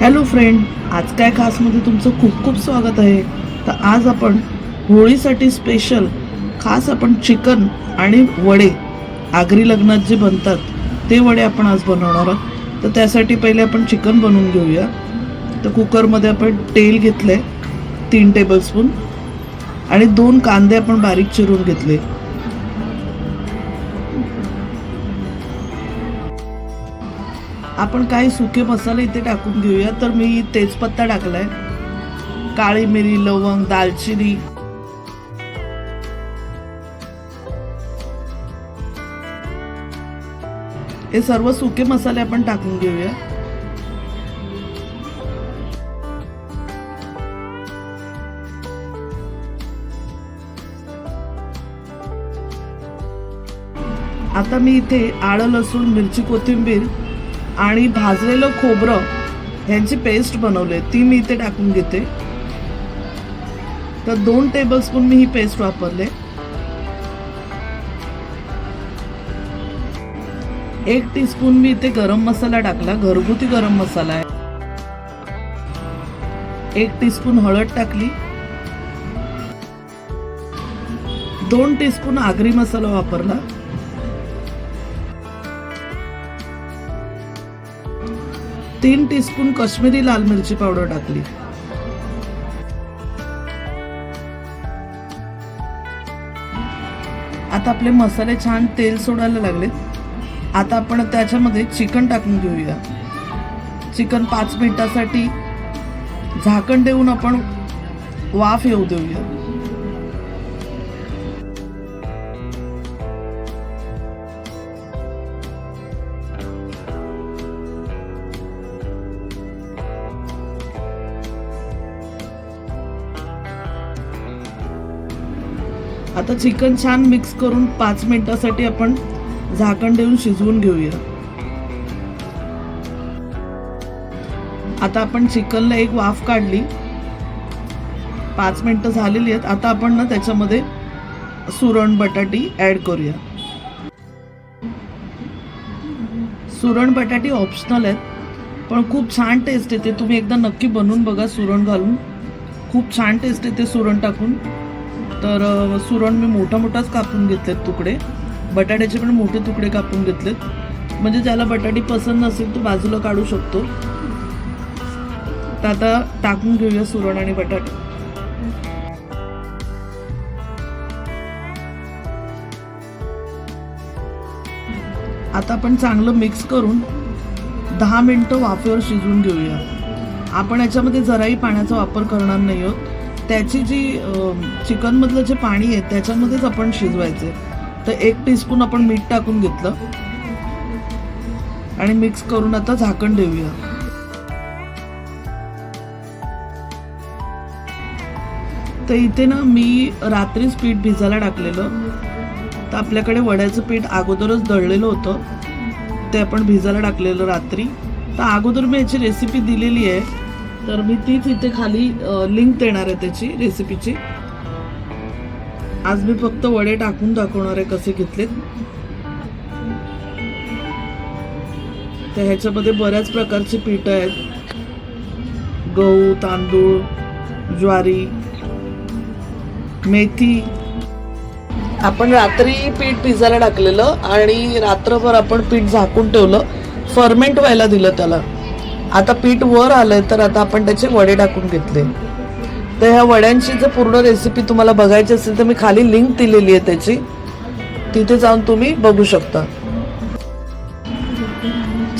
Hello friend आज काय खासमध्ये तुमचं खूप खूप स्वागत आहे. तर आज आपण होळीसाठी स्पेशल खास आपण चिकन आणि वडे आगरी लग्नात जे बनतात ते वडे आपण आज बनवणार आहोत. तर त्यासाठी पहिले आपण चिकन बनवून घेऊया. तर कुकरमध्ये आपण तेल घेतलं आहे तीन टेबलस्पून आणि दोन कांदे आपण बारीक चिरून घेतले. आपण काही सुके मसाले इथे टाकून घेऊया. तर मी तेजपत्ता टाकलाय. काळी मिरी लवंग दालचिनी. हे सर्व सुके मसाले आपण टाकून घेऊया. आता मी इथे आळं लसूण मिरची कोथिंबीर आणि भाजलेलं खोबरं ह्यांची पेस्ट बनवले ती मी इथे टाकून घेते. तर दोन टेबलस्पून मी ही पेस्ट वापरले. एक टीस्पून मी इथे गरम मसाला टाकला. घरगुती गरम मसाला आहे. एक टीस्पून हळद टाकली. दोन टीस्पून आगरी मसाला वापरला. तीन टीस्पून कश्मीरी लाल मिरची पावडर टाकली. आता आपले मसाले छान तेल सोडायला लागलेत. आता आपण त्याच्यामध्ये चिकन टाकून घेऊया. चिकन पाच मिनिटासाठी झाकण देऊन आपण वाफ येऊ देऊया. आता चिकन छान मिक्स करून पाच मिनिटासाठी आपण झाकण देऊन शिजवून घेऊया. आता आपण चिकनला एक वाफ काढली. पाच मिनटं झालेली आहेत. आता आपण ना त्याच्यामध्ये सुरण बटाटी ऍड करूया. सुरण बटाटी ऑप्शनल आहेत. पण खूप छान टेस्ट येते. तुम्ही एकदा नक्की बनवून बघा सुरण घालून. खूप छान टेस्ट येते सुरण टाकून. तर सुरण मी मोठा मोठाच कापून घेतलेत तुकडे. बटाट्याचे पण मोठे तुकडे कापून घेतलेत. म्हणजे ज्याला बटाटी पसंत नसेल तो बाजूला काढू शकतो. तर आता टाकून घेऊया सुरण आणि बटाटे. आता आपण चांगलं मिक्स करून दहा मिनटं वाफेवर शिजवून घेऊया. आपण याच्यामध्ये जराही पाण्याचा वापर करणार नाही आहोत. त्याची जी चिकनमधलं जे पाणी आहे त्याच्यामध्येच आपण शिजवायचे तर एक टीस्पून आपण मीठ टाकून घेतलं. आणि मिक्स करून आता झाकण देऊया तर इथे ना मी रात्रीच पीठ भिजायला टाकलेलं. तर आपल्याकडे वड्याचं पीठ अगोदरच दळलेलं होतं. ते आपण भिजायला टाकलेलं रात्री. तर अगोदर मी याची रेसिपी दिलेली आहे. तर मी तीच इथे खाली लिंक देणार आहे त्याची रेसिपीची आज मी फक्त वडे टाकून दाखवणार आहे कसे घेतलेत. तर ह्याच्यामध्ये बऱ्याच प्रकारची पीठ आहेत. गहू तांदूळ ज्वारी मेथी. आपण रात्री पीठ पिझ्झाला टाकलेलं आणि रात्रभर आपण पीठ झाकून ठेवलं. फर्मेंट व्हायला दिलं त्याला. आता पीठ वर आलं तर आता आपण त्याचे वडे टाकून घेतले. तर ह्या वड्यांची जर पूर्ण रेसिपी तुम्हाला बघायची असेल तर मी खाली लिंक दिलेली आहे त्याची. तिथे जाऊन तुम्ही बघू शकता.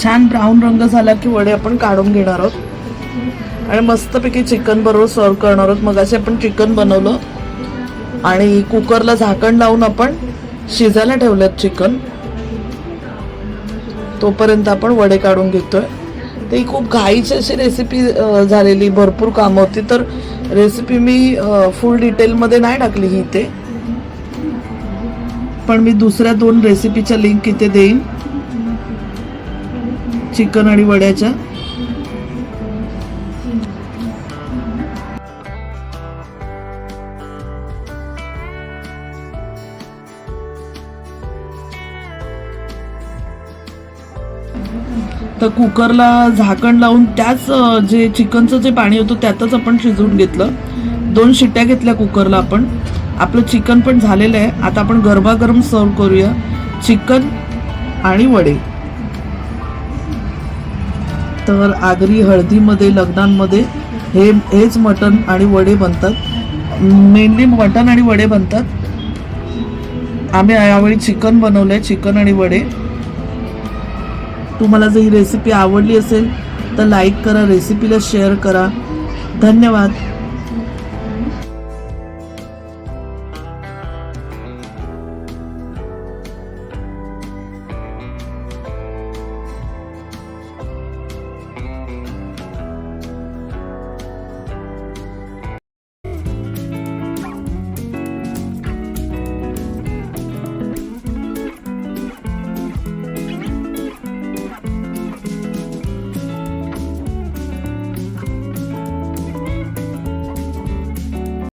छान ब्राऊन रंग झाला की वडे आपण काढून घेणार आहोत. आणि मस्तपैकी चिकन बरोबर सर्व करणार आहोत. मग आपण चिकन बनवलं. आणि कुकरला झाकण लावून आपण शिजायला ठेवलं चिकन तोपर्यंत आपण वडे काढून घेतोय. ती खूप घाईची अशी रेसिपी झालेली भरपूर कामं होती. तर रेसिपी मी फुल डिटेलमध्ये नाही टाकली ही ते पण मी दुसऱ्या दोन रेसिपीच्या लिंक इथे देईन. चिकन आणि वड्याच्या. तर कुकरला झाकण लावून त्याच जे चिकनचं जे पाणी होतं त्यातच आपण शिजवून घेतलं. दोन शिट्ट्या घेतल्या कुकरला आपण. आपलं चिकन पण झालेलं आहे. आता आपण गरमागरम सर्व करूया. चिकन आणि वडे. तर आगरी हळदीमध्ये लग्नांमध्ये हे हेच मटण आणि वडे बनतात. मेनली मटण आणि वडे बनतात. आम्ही यावेळी चिकन बनवलं आहे चिकन आणि वडे. तुम्हाला जर ही रेसिपी आवडली असेल तर लाईक करा रेसिपीला शेअर करा. धन्यवाद.